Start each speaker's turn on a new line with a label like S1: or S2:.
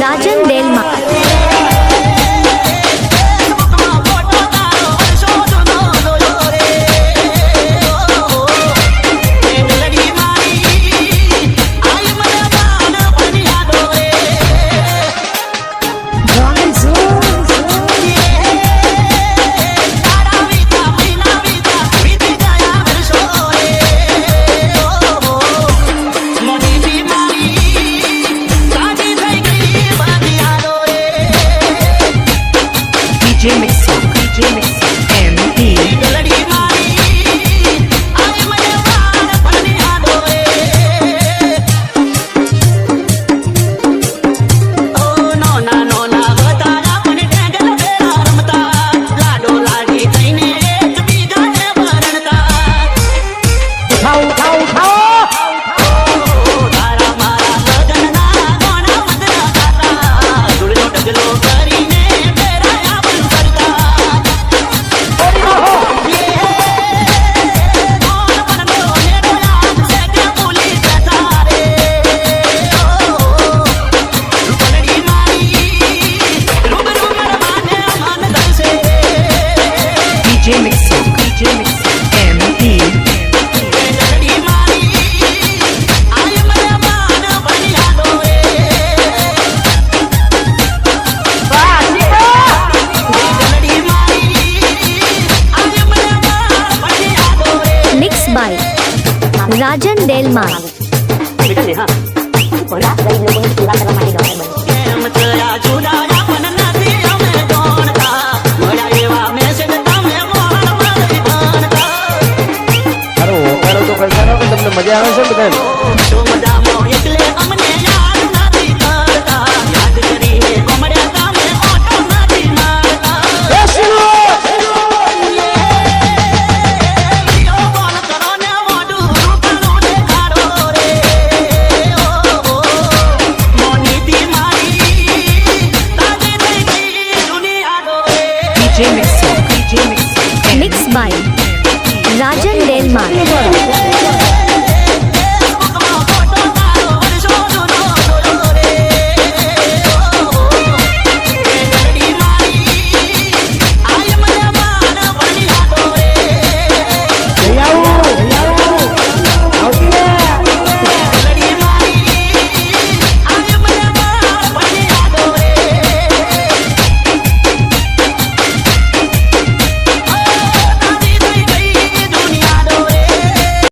S1: રાજન sau. રાજન ડેલમાં.
S2: બેટા નેહા ગરીબ લોકોની સેવા કરવા માટે ડોક્ટર
S3: તમને મજા આવે છે ને
S1: बाई राजन डेनमार्क